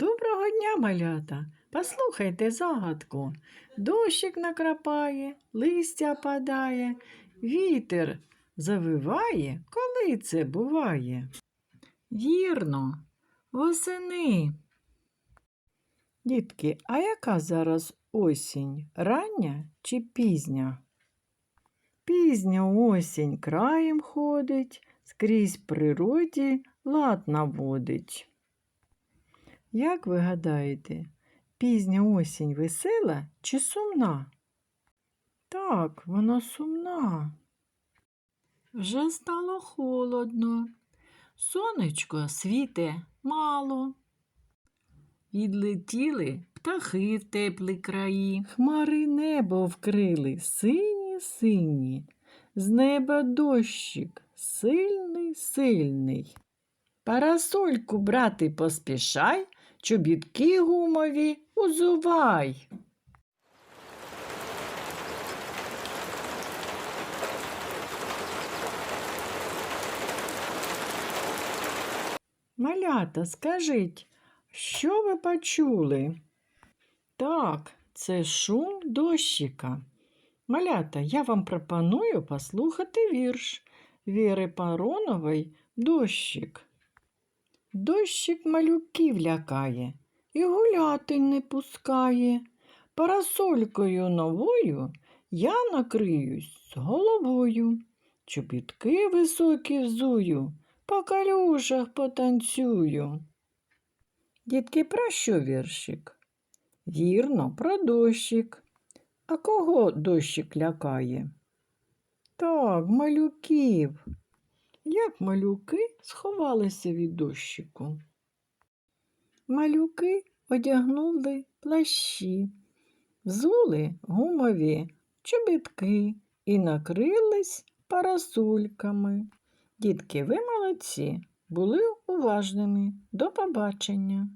Доброго дня, малята! Послухайте загадку. Дощик накрапає, листя падає, вітер завиває, коли це буває. Вірно, восени. Дітки, а яка зараз осінь? Рання чи пізня? Пізня осінь краєм ходить, скрізь природі лад наводить. Як ви гадаєте, пізня осінь весела чи сумна? Так, вона сумна. Вже стало холодно. Сонечко світе мало. Відлетіли птахи в теплі краї. Хмари небо вкрили сині сині. З неба дощик сильний сильний. Парасольку брати поспішай, чобітки гумові узувай. Малята, скажіть, що ви почули? Так, це шум дощика. Малята, я вам пропоную послухати вірш Віри Паронової Дощик. Дощик малюків лякає і гуляти не пускає. Парасолькою новою я накриюсь з головою. Чобітки високі взую, по калюжах потанцюю. Дітки, про що віршик? Вірно, про дощик. А кого дощик лякає? Так, малюків. Як малюки сховалися від дощику? Малюки одягнули плащі, взули гумові чобітки і накрились парасульками. Дітки, ви молодці, були уважними. До побачення.